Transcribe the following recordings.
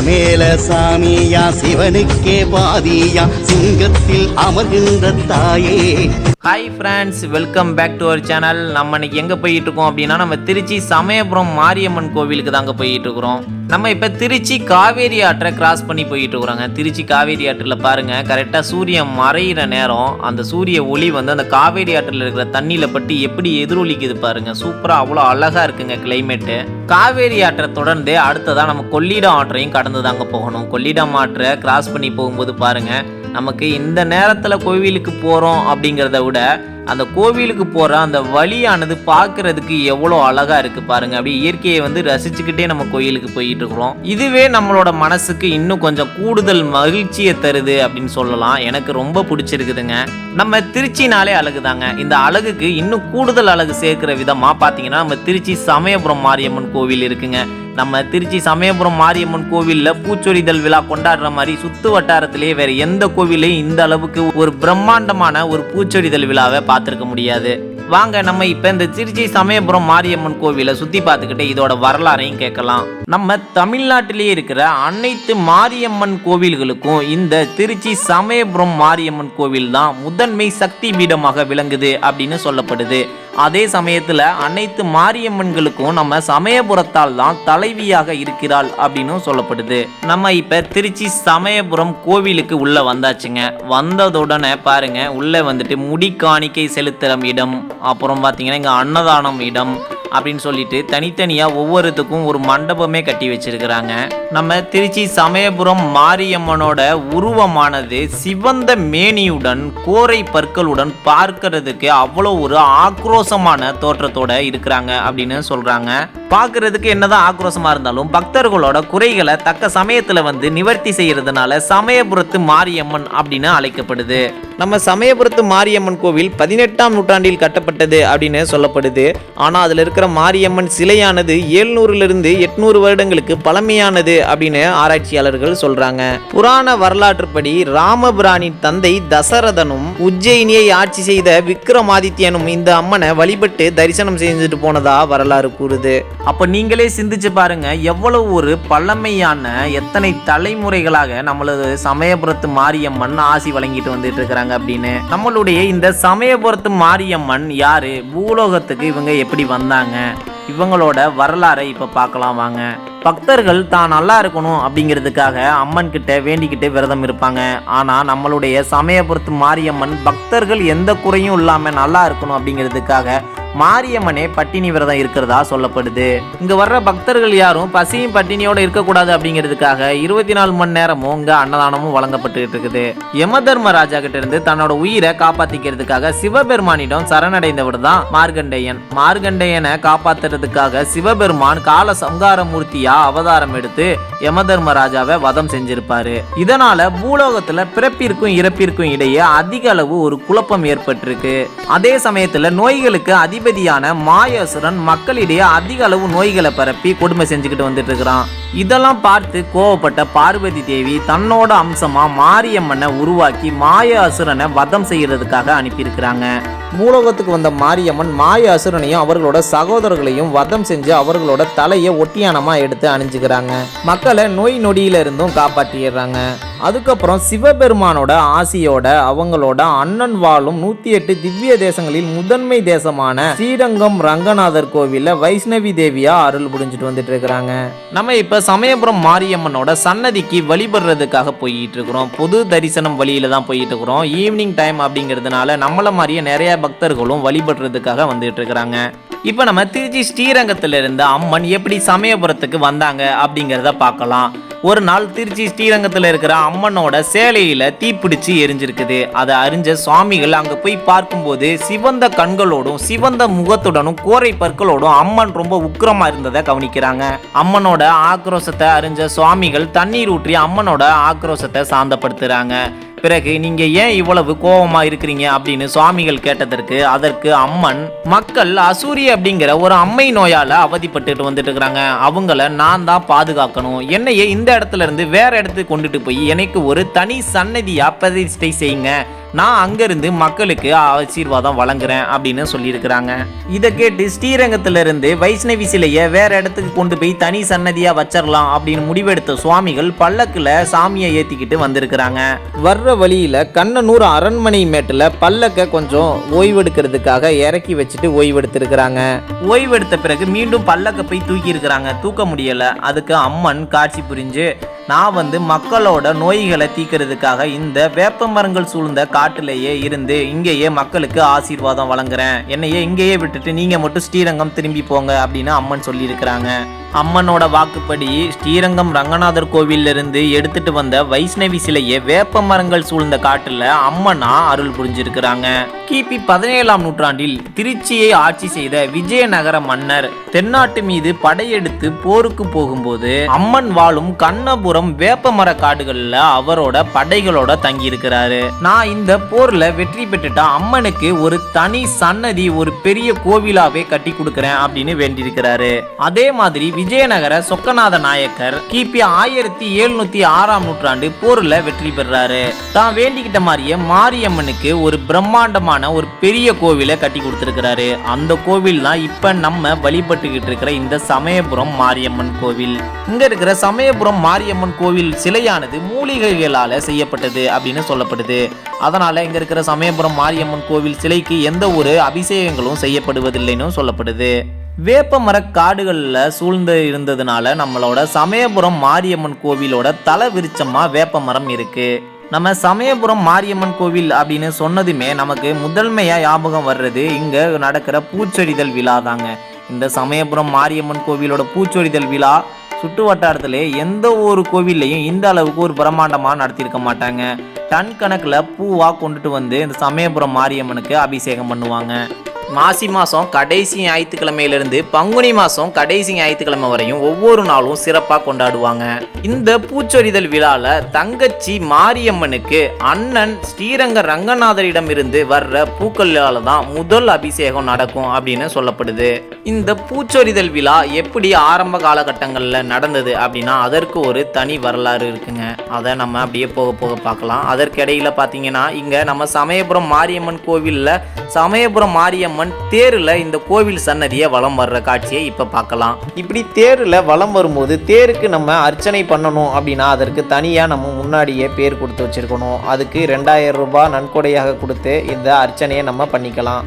மேல சாமியா சிவனுக்கே பாதியா சிங்கத்தில் அமர்கின்ற தாயே. Hi friends welcome back to our channel நம்ம இன்னைக்கு எங்கே போயிட்டு இருக்கோம் அப்படின்னா நம்ம திருச்சி சமயபுரம் மாரியம்மன் கோவிலுக்கு தாங்க போயிட்டு இருக்கிறோம் நம்ம இப்போ திருச்சி காவேரி ஆற்றை கிராஸ் பண்ணி போயிட்டு இருக்கிறோங்க திருச்சி காவேரி ஆற்றில் பாருங்கள் கரெக்டாக சூரியன் மறையிற நேரம் அந்த சூரிய ஒளி வந்து அந்த காவேரி ஆற்றில் இருக்கிற தண்ணியில் பட்டு எப்படி எதிரொலிக்குது பாருங்கள் சூப்பராக அவ்வளோ அழகாக இருக்குங்க கிளைமேட்டு காவேரி ஆற்றை தொடர்ந்து அடுத்ததாக நம்ம கொள்ளிடம் ஆற்றையும் கடந்து தாங்க போகணும். கொள்ளிடம் ஆற்றை கிராஸ் பண்ணி போகும்போது பாருங்கள் நமக்கு இந்த நேரத்தில் கோவிலுக்கு போகிறோம் அப்படிங்கிறத விட அந்த கோவிலுக்கு போகிற அந்த வழியானது பார்க்கறதுக்கு எவ்வளோ அழகாக இருக்குது பாருங்க. அப்படியே இயற்கையை வந்து ரசிச்சுக்கிட்டே நம்ம கோயிலுக்கு போயிட்டு இருக்கிறோம். இதுவே நம்மளோட மனசுக்கு இன்னும் கொஞ்சம் கூடுதல் மகிழ்ச்சியை தருது அப்படின்னு சொல்லலாம். எனக்கு ரொம்ப பிடிச்சிருக்குதுங்க. நம்ம திருச்சினாலே அழகுதாங்க. இந்த அழகுக்கு இன்னும் கூடுதல் அழகு சேர்க்கிற விதமாக பார்த்தீங்கன்னா நம்ம திருச்சி சமயபுரம் மாரியம்மன் கோவில் இருக்குங்க. நம்ம திருச்சி சமயபுரம் மாரியம்மன் கோவிலில் பூச்சொரிதல் விழா கொண்டாடுற மாதிரி சுத்து வட்டாரத்திலேயே வேற எந்த கோவிலையும் இந்த அளவுக்கு ஒரு பிரம்மாண்டமான ஒரு பூச்சொரிதல் விழாவை பார்த்துருக்க முடியாது. வாங்க நம்ம இப்போ இந்த திருச்சி சமயபுரம் மாரியம்மன் கோவிலை சுற்றி பார்த்துக்கிட்டு இதோட வரலாறையும் கேட்கலாம். நம்ம தமிழ்நாட்டிலேயே இருக்கிற அனைத்து மாரியம்மன் கோவில்களுக்கும் இந்த திருச்சி சமயபுரம் மாரியம்மன் கோவில் தான் முதன்மை சக்தி பீடமாக விளங்குது அப்படின்னு சொல்லப்படுது. அதே சமயத்தில் அனைத்து மாரியம்மன்களுக்கும் நம்ம சமயபுரத்தால் தான் தலைவியாக இருக்கிறாள் அப்படின்னு சொல்லப்படுது. நம்ம இப்போ திருச்சி சமயபுரம் கோவிலுக்கு உள்ளே வந்தாச்சுங்க. வந்ததுடனே பாருங்க உள்ளே வந்துட்டு முடி காணிக்கை செலுத்துகிற இடம் அப்புறம் பார்த்தீங்கன்னா இங்கே அன்னதானம் இடம் அப்படின்னு சொல்லிட்டு தனித்தனியாக ஒவ்வொருத்துக்கும் ஒரு மண்டபமே கட்டி வச்சிருக்கிறாங்க. நம்ம திருச்சி சமயபுரம் மாரியம்மனோட உருவமானது சிவந்த மேனியுடன் கோரை பற்களுடன் பார்க்கறதுக்கு அவ்வளோ ஒரு ஆக்ரோஷமான தோற்றத்தோட இருக்கிறாங்க அப்படின்னு சொல்கிறாங்க பார்க்கறதுக்கு என்னதான் ஆக்ரோஷமாக இருந்தாலும் பக்தர்களோட குறைகளை தக்க சமயத்தில் வந்து நிவர்த்தி செய்கிறதுனால சமயபுரத்து மாரியம்மன் அப்படின்னு அழைக்கப்படுது. நம்ம சமயபுரத்து மாரியம்மன் கோவில் பதினெட்டாம் நூற்றாண்டில் கட்டப்பட்டது அப்படின்னு சொல்லப்படுது. ஆனால் அதில் இருக்கிற மாரியம்மன் சிலையானது ஏழ்நூறுலேருந்து எட்நூறு வருடங்களுக்கு பழமையானது அப்படின்னு ஆராய்ச்சியாளர்கள் சொல்றாங்க. புராண வரலாற்றுப்படி ராமபிரானின் தந்தை தசரதனும் உஜ்ஜயினியை ஆட்சி செய்த விக்ரமாதித்யனும் இந்த அம்மனை வழிபட்டு தரிசனம் செஞ்சுட்டு போனதா வரலாறு கூறுது. அப்போ நீங்களே சிந்திச்சு பாருங்க எவ்வளவு ஒரு பழமையான எத்தனை தலைமுறைகளாக நம்மளது சமயபுரத்து மாரியம்மன் ஆசி வழங்கிட்டு வந்துட்டு இருக்கிறாங்க. அப்படின்னு. நம்மளுடைய இந்த சமயபுரத்து மாரியம்மன் யாரு? பூலோகத்துக்கு இவங்க எப்படி வந்தாங்க? இவங்களோட வரலாறை இப்ப பார்க்கலாம் வாங்க. பக்தர்கள் தான் நல்லா இருக்கணும் அப்படிங்கிறதுக்காக அம்மன் கிட்ட வேண்டிக்கிட்டு விரதம் இருப்பாங்க. ஆனா நம்மளுடைய சமயபுரத்து மாரியம்மன் பக்தர்கள் எந்த குறையும் இல்லாம நல்லா இருக்கணும் அப்படிங்கிறதுக்காக மாரியம்மனே பட்டினி விரதம் இருக்கிறதா சொல்லப்படுது. இங்க வர்ற பக்தர்கள் யாரும் பசியும் பட்டினியோட இருக்கக்கூடாது அப்படிங்கிறதுக்காக இருபத்தி நாலு மணி நேரமும் இங்க அன்னதானமும் வழங்கப்பட்டு இருக்குது. யம தர்மராஜா கிட்ட இருந்து தன்னோட உயிரை காப்பாத்திக்கிறதுக்காக சிவபெருமானிடம் சரணடைந்தவர் தான் மார்கண்டேயன். மார்கண்டேயனை காப்பாத்துறதுக்காக சிவபெருமான் கால சங்கார மூர்த்தியா அவதாரம் எடுத்து யம தர்மராஜாவை வதம் செஞ்சிருப்பாரு. இதனால பூலோகத்துல பிறப்பிற்கும் இறப்பிற்கும் இடையே அதிக அளவு ஒரு குழப்பம் ஏற்பட்டிருக்கு. அதே சமயத்துல நோய்களுக்கு அதிபதியான மாயாசுரன் மக்களிடையே அதிக அளவு நோய்களை பரப்பி கொடுமை செஞ்சுக்கிட்டு வந்துட்டு இருக்கிறான் இதெல்லாம் பார்த்து கோவப்பட்ட பார்வதி தேவி தன்னோட அம்சமா மாரியம்மனை உருவாக்கி மாய அசுரனை வதம் செய்யறதுக்காக அனுப்பியிருக்கிறாங்க. பூலோகத்துக்கு வந்த மாரியம்மன் மாய அசுரனையும் அவர்களோட சகோதரர்களையும் வதம் செஞ்சு அவர்களோட தலையை ஒட்டியானமாக எடுத்து அணிஞ்சுக்கிறாங்க. மக்களை நோய் நொடியில இருந்தும் காப்பாற்றிடுறாங்க. அதுக்கப்புறம் சிவபெருமானோட ஆசியோட அவங்களோட அண்ணன் வாழும் நூத்தி எட்டு திவ்ய தேசங்களில் முதன்மை தேசமான ஸ்ரீரங்கம் ரங்கநாதர் கோவில வைஷ்ணவி தேவியா அருள் புரிஞ்சுட்டு வந்துட்டு இருக்கிறாங்க நம்ம இப்ப சமயபுரம் மாரியம்மனோட சன்னதிக்கு வழிபடுறதுக்காக போயிட்டு இருக்கிறோம். பொது தரிசனம் வழியில தான் போயிட்டு இருக்கிறோம். ஈவினிங் டைம் அப்படிங்கிறதுனால நம்மள மாதிரியே நிறைய பக்தர்களும் வழிபடுறதுக்காக வந்துட்டு இருக்கிறாங்க. இப்போ நம்ம திருச்சி ஸ்ரீரங்கத்துல இருந்த அம்மன் எப்படி சமயபுரத்துக்கு வந்தாங்க அப்படிங்கிறத பார்க்கலாம். ஒரு நாள் திருச்சி ஸ்ரீரங்கத்தில் இருக்கிற அம்மனோட சேலையில் தீப்பிடிச்சு எரிஞ்சிருக்குது. அதை அறிஞ்ச சுவாமிகள் அங்கே போய் பார்க்கும்போது சிவந்த கண்களோடும் சிவந்த முகத்துடனும் கோரை பற்களோடும் அம்மன் ரொம்ப உக்கிரமாக இருந்ததை கவனிக்கிறாங்க. அம்மனோட ஆக்ரோஷத்தை அறிஞ்ச சுவாமிகள் தண்ணீர் ஊற்றி அம்மனோட ஆக்ரோஷத்தை சாந்தப்படுத்துகிறாங்க பிறகு நீங்க ஏன் இவ்வளவு கோபமா இருக்கிறீங்க அப்படின்னு சுவாமிகள் கேட்டதற்கு அதற்கு அம்மன் மக்கள் அசூரி அப்படிங்கிற ஒரு அம்மை நோயால அவதிப்பட்டுட்டு வந்துட்டு இருக்கிறாங்க அவங்கள நான் தான் பாதுகாக்கணும். என்னையே இந்த இடத்துல இருந்து வேற இடத்துக்கு கொண்டுட்டு போய் எனக்கு ஒரு தனி சன்னதியா பிரதிஷ்டை செய்யுங்க. நான் அங்கேருந்து மக்களுக்கு ஆசீர்வாதம் வழங்குறேன் அப்படின்னு சொல்லியிருக்கிறாங்க. இதை கேட்டு ஸ்ரீரங்கத்திலிருந்து வைஷ்ணவி சிலையை வேற இடத்துக்கு கொண்டு போய் தனி சன்னதியாக வச்சிடலாம் அப்படின்னு முடிவெடுத்த சுவாமிகள் பல்லக்கில் சாமியை ஏற்றிக்கிட்டு வந்திருக்கிறாங்க. வர்ற வழியில் கண்ணனூர் அரண்மனை மேட்டில் பல்லக்கை கொஞ்சம் ஓய்வெடுக்கிறதுக்காக இறக்கி வச்சுட்டு ஓய்வெடுத்திருக்கிறாங்க. ஓய்வெடுத்த பிறகு மீண்டும் பல்லக்கை போய் தூக்கி இருக்கிறாங்க தூக்க முடியலை. அதுக்கு அம்மன் காட்சி புரிஞ்சு நான் வந்து மக்களோட நோய்களை தீக்கிறதுக்காக இந்த வேப்ப மரங்கள் சூழ்ந்த காட்டிலேயே இருந்து இங்கேயே மக்களுக்கு ஆசீர்வாதம் வழங்குறேன். என்னையே இங்கேயே விட்டுட்டு நீங்க மட்டும் ஸ்ரீரங்கம் திரும்பி போங்க அப்படின்னு அம்மன் சொல்லியிருக்கிறாங்க. அம்மனோட வாக்குப்படி ஸ்ரீரங்கம் ரங்கநாதர் கோவில்ல இருந்து எடுத்துட்டு வந்த வைஷ்ணவி சிலையை வேப்ப மரங்கள் சூழ்ந்த காட்டுல அம்மனா அருள் புரிஞ்சிருக்கிறாங்க. கிபி பதினேழாம் நூற்றாண்டில் திருச்சியை ஆட்சி செய்த விஜயநகர மன்னர் தென்னாட்டு மீது படையெடுத்து போருக்கு போகும்போது அம்மன் வாழும் கண்ணபுரம் வேப்பமர காடுகள்ல அவரோட படைகளோட தங்கி இருக்கிறாரு நான் இந்த போர்ல வெற்றி பெற்றுட்டா அம்மனுக்கு ஒரு தனி சன்னதி ஒரு பெரிய கோவிலாவே கட்டி கொடுக்கறேன் அப்படின்னு வேண்டியிருக்கிறாரு. அதே மாதிரி விஜயநகர சொக்கநாத நாயக்கர் கிபி ஆயிரத்தி எழுநூத்தி ஆறாம் நூற்றாண்டு போர்ல வெற்றி பெறாரு. தான் வேண்டிக்கிட்ட மாதிரியே மாரியம்மனுக்கு ஒரு பிரம்மாண்டமான ஒரு பெரிய கோவிலை கட்டி கொடுத்திருக்கிறாரு. அந்த கோவில் தான் இப்ப நம்ம வழிபட்டுக்கிட்டு இருக்கிற இந்த சமயபுரம் மாரியம்மன் கோவில். இங்க இருக்கிற சமயபுரம் மாரியம்மன் கோவில் சிலையானது மூலிகைகளால செய்யப்பட்டது அப்படின்னு சொல்லப்படுது. அதனால இங்க இருக்கிற சமயபுரம் மாரியம்மன் கோவில் சிலைக்கு எந்த ஒரு அபிஷேகங்களும் செய்யப்படுவதில்லைன்னு சொல்லப்படுது. வேப்ப மரக் காடுகளில் சூழ்ந்து இருந்ததுனால நம்மளோட சமயபுரம் மாரியம்மன் கோவிலோட தலை விருச்சமாக வேப்ப மரம் இருக்குது நம்ம சமயபுரம் மாரியம்மன் கோவில் அப்படின்னு சொன்னதுமே நமக்கு முதன்மையாக ஞாபகம் வர்றது இங்கே நடக்கிற பூச்சொரிதல் விழா தாங்க இந்த சமயபுரம் மாரியம்மன் கோவிலோட பூச்சொரிதல் விழா சுற்று வட்டாரத்தில் எந்த ஒரு கோவில்லையும் இந்த அளவுக்கு ஒரு பிரம்மாண்டமாக நடத்தியிருக்க மாட்டாங்க. டன் கணக்கில் பூவாக கொண்டுட்டு வந்து இந்த சமயபுரம் மாரியம்மனுக்கு அபிஷேகம் பண்ணுவாங்க. மாசி மாதம் கடைசி ஞாயிற்றுக்கிழமையிலிருந்து பங்குனி மாதம் கடைசி ஞாயிற்றுக்கிழமை வரையும் ஒவ்வொரு நாளும் சிறப்பாக கொண்டாடுவாங்க. இந்த பூச்சொரிதல் விழாவில் தங்கச்சி மாரியம்மனுக்கு அண்ணன் ஸ்ரீரங்க ரங்கநாதரிடம் இருந்து வர்ற பூக்களால் தான் முதல் அபிஷேகம் நடக்கும் அப்படின்னு சொல்லப்படுது. இந்த பூச்சொரிதல் விழா எப்படி ஆரம்ப காலகட்டங்களில் நடந்தது அப்படின்னா அதற்கு ஒரு தனி வரலாறு இருக்குங்க. அதை நம்ம அப்படியே போக போக பார்க்கலாம். அதற்கிடையில் பார்த்தீங்கன்னா இங்கே நம்ம சமயபுரம் மாரியம்மன் கோவிலில் சமயபுரம் மாரியம்மன் தேரில் இந்த கோவில் சன்னதியை வலம் வர்ற காட்சியை இப்போ பார்க்கலாம். இப்படி தேரில் வலம் வரும்போது தேருக்கு நம்ம அர்ச்சனை பண்ணணும் அப்படின்னா அதற்கு தனியாக நம்ம முன்னாடியே பேர் கொடுத்து வச்சிருக்கணும். அதுக்கு ரெண்டாயிரம் ரூபாய் நன்கொடையாக கொடுத்து இந்த அர்ச்சனையை நம்ம பண்ணிக்கலாம்.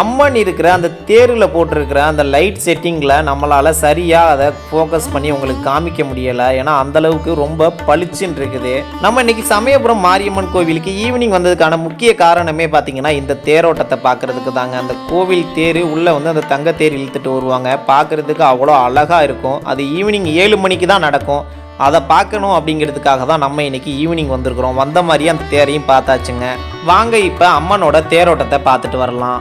அம்மன் இருக்கிற அந்த தேரில் போட்டிருக்கிற அந்த லைட் செட்டிங்கில் நம்மளால் சரியாக அதை ஃபோக்கஸ் பண்ணி உங்களுக்கு காமிக்க முடியலை. ஏன்னா அந்தளவுக்கு ரொம்ப பளிச்சுன்னு இருக்குது. நம்ம இன்னைக்கு சமயபுரம் மாரியம்மன் கோவிலுக்கு ஈவினிங் வந்ததுக்கான முக்கிய காரணமே பார்த்திங்கன்னா இந்த தேரோட்டத்தை பார்க்குறதுக்கு தாங்க. அந்த கோவில் தேர் உள்ளே வந்து அந்த தங்க தேர் இழுத்துட்டு வருவாங்க. பார்க்கறதுக்கு அவ்வளோ அழகாக இருக்கும். அது ஈவினிங் ஏழு மணிக்கு தான் நடக்கும். அதை பார்க்கணும் அப்படிங்கிறதுக்காக தான் நம்ம இன்னைக்கு ஈவினிங் வந்திருக்கிறோம். வந்த மாதிரியே அந்த தேரையும் பார்த்தாச்சுங்க. வாங்க இப்போ அம்மனோட தேரோட்டத்தை பார்த்துட்டு வரலாம்.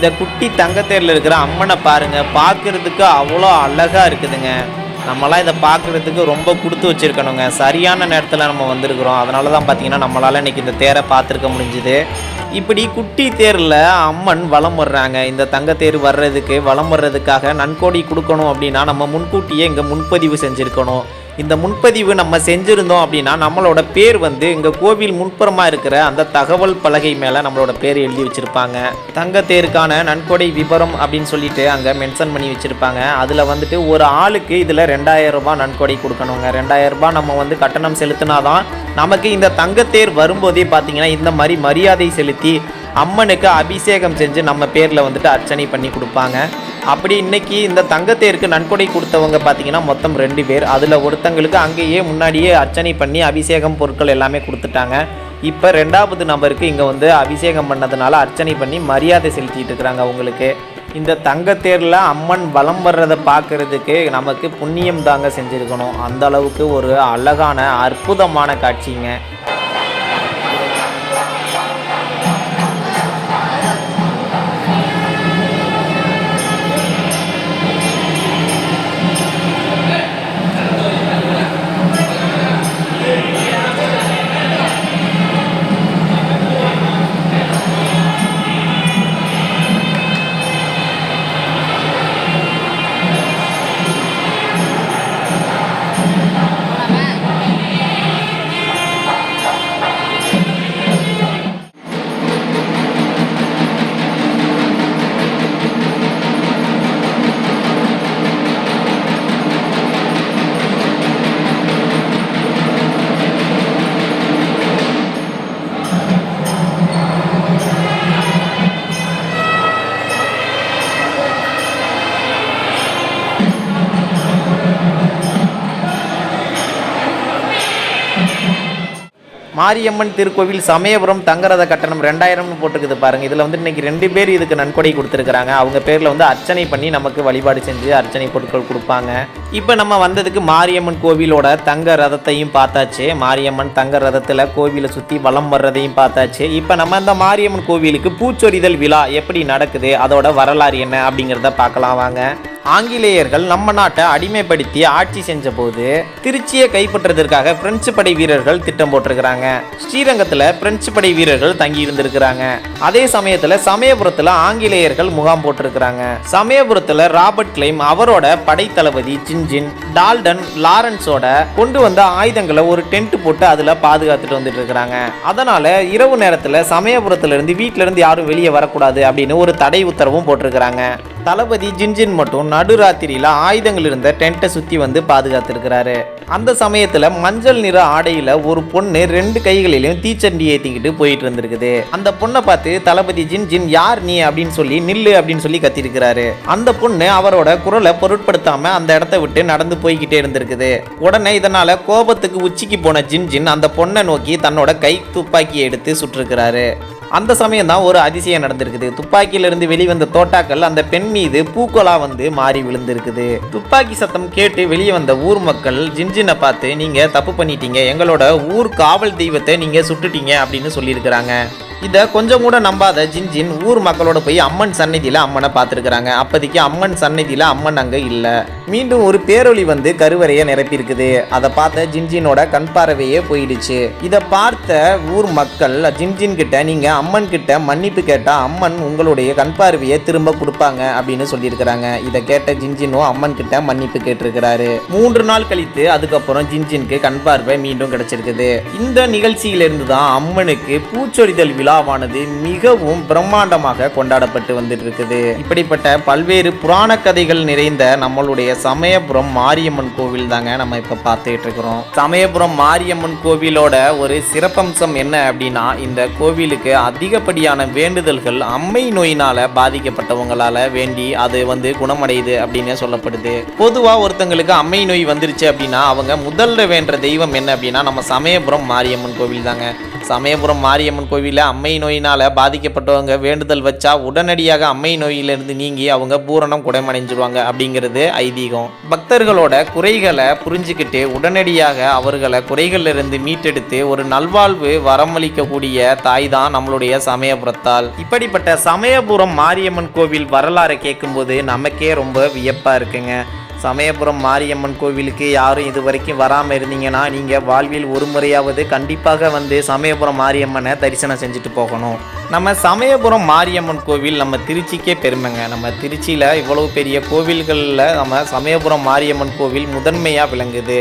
இந்த குட்டி தங்கத்தேரில் இருக்கிற அம்மனை பாருங்கள் பார்க்கறதுக்கு அவ்வளோ அழகாக இருக்குதுங்க. நம்மளாம் இதை பார்க்குறதுக்கு ரொம்ப கொடுத்து வச்சிருக்கணுங்க. சரியான நேரத்தில் நம்ம வந்திருக்கிறோம். அதனால தான் பார்த்தீங்கன்னா நம்மளால் இன்றைக்கி இந்த தேரை பார்த்துருக்க முடிஞ்சுது. இப்படி குட்டி தேரில் அம்மன் வளம் வர்றாங்க. இந்த தங்கத்தேர் வர்றதுக்கு வளம் வர்றதுக்காக நன்கொடை கொடுக்கணும் அப்படின்னா நம்ம முன்கூட்டியே இங்கே முன்பதிவு செஞ்சுருக்கணும். இந்த முன்பதிவு நம்ம செஞ்சுருந்தோம் அப்படின்னா நம்மளோட பேர் வந்து இங்கே கோவில் முன்புறமாக இருக்கிற அந்த தகவல் பலகை மேலே நம்மளோட பேர் எழுதி வச்சுருப்பாங்க. தங்கத்தேருக்கான நன்கொடை விபரம் அப்படின்னு சொல்லிட்டு அங்கே மென்ஷன் பண்ணி வச்சுருப்பாங்க. அதில் வந்துட்டு ஒரு ஆளுக்கு இதில் ரெண்டாயிரம் ரூபாய் நன்கொடை கொடுக்கணுங்க. ரெண்டாயிரம் ரூபாய் நம்ம வந்து கட்டணம் செலுத்தினாதான் நமக்கு இந்த தங்கத்தேர் வரும்போதே பார்த்தீங்கன்னா இந்த மாதிரி மரியாதை செலுத்தி அம்மனுக்கு அபிஷேகம் செஞ்சு நம்ம பேரில் வந்துட்டு அர்ச்சனை பண்ணி கொடுப்பாங்க. அப்படி இன்னைக்கு இந்த தங்கத்தேருக்கு நன்கொடை கொடுத்தவங்க பார்த்தீங்கன்னா மொத்தம் ரெண்டு பேர். அதில் ஒருத்தங்களுக்கு அங்கேயே முன்னாடியே அர்ச்சனை பண்ணி அபிஷேகம் பொருட்கள் எல்லாமே கொடுத்துட்டாங்க. இப்போ ரெண்டாவது நபருக்கு இங்கே வந்து அபிஷேகம் பண்ணதுனால அர்ச்சனை பண்ணி மரியாதை செலுத்திட்டு இருக்கிறாங்க அவங்களுக்கு. இந்த தங்கத்தேரில் அம்மன் வலம் வர்றதை பார்க்கறதுக்கு நமக்கு புண்ணியம் தாங்க செஞ்சுருக்கணும். அந்த அளவுக்கு ஒரு அழகான அற்புதமான காட்சிங்க. மாரியம்மன் திருக்கோவில் சமயபுரம் தங்கரத கட்டணம் ரெண்டாயிரம்னு போட்டுருக்குது பாருங்க. இதில் வந்து இன்னைக்கு ரெண்டு பேர் இதுக்கு நன்கொடை கொடுத்துருக்காங்க அவங்க பேரில் வந்து அர்ச்சனை பண்ணி நமக்கு வழிபாடு செஞ்சு அர்ச்சனை பொருட்கள் கொடுப்பாங்க. இப்போ நம்ம வந்ததுக்கு மாரியம்மன் கோவிலோட தங்க ரதத்தையும் பார்த்தாச்சு. மாரியம்மன் தங்க ரதத்தில் கோவிலை சுற்றி வலம் வர்றதையும் பார்த்தாச்சு. இப்போ நம்ம இந்த மாரியம்மன் கோவிலுக்கு பூச்சொரிதல் விழா எப்படி நடக்குது? அதோட வரலாறு என்ன அப்படிங்கிறத பார்க்கலாம் வாங்க. ஆங்கிலேயர்கள் நம்ம நாட்டை அடிமைப்படுத்தி ஆட்சி செஞ்ச போது திருச்சியை கைப்பற்றுறதற்காக பிரெஞ்சு படை வீரர்கள் திட்டம் போட்டிருக்கிறாங்க. ஸ்ரீரங்கத்தில் பிரெஞ்சு படை வீரர்கள் தங்கி இருந்திருக்கிறாங்க. அதே சமயத்தில் சமயபுரத்தில் ஆங்கிலேயர்கள் முகாம் போட்டிருக்கிறாங்க. சமயபுரத்தில் ராபர்ட் கிளைம் அவரோட படை தளபதி ஜின்ஜின் டால்டன் லாரன்ஸோட கொண்டு வந்த ஆயுதங்களை ஒரு டென்ட் போட்டு அதில் பாதுகாத்துட்டு வந்துட்டு இருக்கிறாங்க அதனால இரவு நேரத்தில் சமயபுரத்துல இருந்து வீட்ல இருந்து யாரும் வெளியே வரக்கூடாது அப்படின்னு ஒரு தடை உத்தரவும் போட்டிருக்கிறாங்க. தளபதி ஜின்ஜின் மட்டும் நடுராத்திரியில் ஆயுதங்கள் இருந்த டென்ட்டை சுற்றி வந்து பாதுகாத்திருக்கிறாரு. அந்த சமயத்தில் மஞ்சள் நிற ஆடையில் ஒரு பொண்ணு ரெண்டு கைகளிலும் தீச்சண்டி ஏற்றிக்கிட்டு போயிட்டு இருந்திருக்குது. அந்த பொண்ணை பார்த்து தளபதி ஜின்ஜின் யார் நீ? அப்படின்னு சொல்லி நில்லு அப்படின்னு சொல்லி கத்திருக்கிறாரு. அந்த பொண்ணு அவரோட குரலை பொருட்படுத்தாமல் அந்த இடத்த விட்டு நடந்து போய்கிட்டே இருந்திருக்குது. உடனே இதனால் கோபத்துக்கு உச்சிக்கு போன ஜின்ஜின் அந்த பொண்ணை நோக்கி தன்னோட கை துப்பாக்கியை எடுத்து சுட்டிருக்கிறாரு அந்த சமயம் தான் ஒரு அதிசயம் நடந்திருக்குது. துப்பாக்கியிலிருந்து வெளிவந்த தோட்டாக்கள் அந்த பெண் மீது பூக்களா வந்து மாறி விழுந்திருக்குது. துப்பாக்கி சத்தம் கேட்டு வெளியே வந்த ஊர் மக்கள் ஜின்ஜினை பார்த்து நீங்க தப்பு பண்ணிட்டீங்க. எங்களோட ஊர் காவல் தெய்வத்தை நீங்க சுட்டுட்டீங்க அப்படின்னு சொல்லியிருக்கிறாங்க. இதை கொஞ்சம் கூட நம்பாத ஜின்ஜின் ஊர் மக்களோட போய் அம்மன் சந்நிதியில் அம்மனை பார்த்துருக்குறாங்க. அப்போதைக்கு அம்மன் சந்நிதியில் அம்மன் அங்கே இல்லை. மீண்டும் ஒரு பேரொளி வந்து கருவறையை நிரப்பியிருக்குது. அதை பார்த்த ஜின்ஜினோட கண் பார்வையே போயிடுச்சு. இதை பார்த்த ஊர் மக்கள் ஜின்ஜின் கிட்ட நீங்கள் அம்மன் கிட்ட மன்னிப்பு கேட்டால் அம்மன் உங்களுடைய கண் பார்வையை திரும்ப கொடுப்பாங்க அப்படின்னு சொல்லியிருக்கிறாங்க. இதை கேட்ட ஜின்ஜினும் அம்மன் கிட்ட மன்னிப்பு கேட்டிருக்கிறாரு. மூன்று நாள் கழித்து அதுக்கப்புறம் ஜின்ஜினுக்கு கண் பார்வை மீண்டும் கிடைச்சிருக்குது. இந்த நிகழ்ச்சியிலிருந்து தான் அம்மனுக்கு பூச்சொரிதல் விழா விழாவானது மிகவும் பிரம்மாண்டமாக கொண்டாடப்பட்டு வந்துட்டு இருக்குது இப்படிப்பட்ட பல்வேறு புராண கதைகள் நிறைந்த நம்மளுடைய சமயபுரம் மாரியம்மன் கோவில் தாங்க நம்ம இப்ப பார்த்துட்டு இருக்கிறோம். சமயபுரம் மாரியம்மன் கோவிலோட ஒரு சிறப்பம்சம் என்ன அப்படின்னா இந்த கோவிலுக்கு அதிகப்படியான வேண்டுதல்கள் அம்மை நோயினால பாதிக்கப்பட்டவங்களால வேண்டி அது வந்து குணமடையுது அப்படின்னு சொல்லப்படுது. பொதுவா ஒருத்தங்களுக்கு அம்மை நோய் வந்துருச்சு அப்படின்னா அவங்க முதல்ல வேண்ட தெய்வம் என்ன அப்படின்னா நம்ம சமயபுரம் மாரியம்மன் கோவில் தாங்க. சமயபுரம் மாரியம்மன் கோவிலில் அம்மை நோயினால் பாதிக்கப்பட்டவங்க வேண்டுதல் வச்சா உடனடியாக அம்மை நோயிலிருந்து நீங்கி அவங்க பூரணம் குணமடைஞ்சிருவாங்க அப்படிங்கிறது ஐதீகம். பக்தர்களோட குறைகளை புரிஞ்சுக்கிட்டு உடனடியாக அவர்களை குறைகளிலிருந்து மீட்டெடுத்து ஒரு நல்வாழ்வு வரமளிக்கக்கூடிய தாய் தான் நம்மளுடைய சமயபுரத்தால். இப்படிப்பட்ட சமயபுரம் மாரியம்மன் கோவில் வரலாறை கேட்கும்போது நமக்கே ரொம்ப வியப்பாக இருக்குங்க. சமயபுரம் மாரியம்மன் கோவிலுக்கு யாரும் இது வரைக்கும் வராமல் இருந்தீங்கன்னா நீங்கள் வாழ்வில் ஒரு முறையாவது கண்டிப்பாக வந்து சமயபுரம் மாரியம்மனை தரிசனம் செஞ்சுட்டு போகணும். நம்ம சமயபுரம் மாரியம்மன் கோவில் நம்ம திருச்சிக்கே பெருமைங்க. நம்ம திருச்சியில் இவ்வளவு பெரிய கோவில்களில் நம்ம சமயபுரம் மாரியம்மன் கோவில் முதன்மையாக விளங்குது.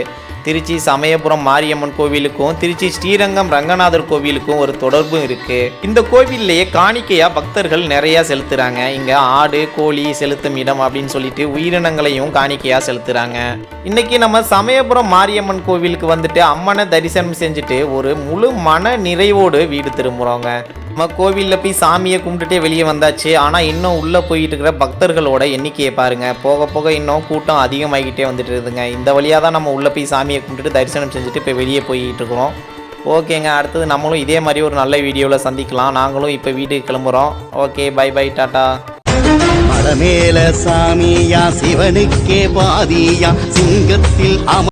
திருச்சி சமயபுரம் மாரியம்மன் கோவிலுக்கும் திருச்சி ஸ்ரீரங்கம் ரங்கநாதர் கோவிலுக்கும் ஒரு தொடர்பும் இருக்கு. இந்த கோவில்லையே காணிக்கையா பக்தர்கள் நிறைய செலுத்துறாங்க. இங்க ஆடு கோழி செலுத்தும் இடம் அப்படின்னு சொல்லிட்டு உயிரினங்களையும் காணிக்கையா செலுத்துறாங்க. இன்னைக்கு நம்ம சமயபுரம் மாரியம்மன் கோவிலுக்கு வந்துட்டு அம்மனை தரிசனம் செஞ்சுட்டு ஒரு முழு மன நிறைவோடு வீடு திரும்புறோங்க. நம்ம கோவிலில் போய் சாமியை கும்பிட்டுட்டே வெளியே வந்தாச்சு. ஆனால் இன்னும் உள்ளே போயிட்டு இருக்கிற பக்தர்களோட எண்ணிக்கையை பாருங்கள் போக போக இன்னும் கூட்டம் அதிகமாகிக்கிட்டே வந்துட்டு இருக்குதுங்க. இந்த வழியாக தான் நம்ம உள்ளே போய் சாமியை கும்பிட்டுட்டு தரிசனம் செஞ்சுட்டு இப்போ வெளியே போயிட்டு இருக்கிறோம் ஓகேங்க அடுத்தது நம்மளும் இதே மாதிரி ஒரு நல்ல வீடியோவில் சந்திக்கலாம். நாங்களும் இப்போ வீட்டுக்கு கிளம்புறோம். ஓகே பை பை டாட்டா மலமேல சாமியா சிவனுக்கே பாதியா சிங்கத்தில் அம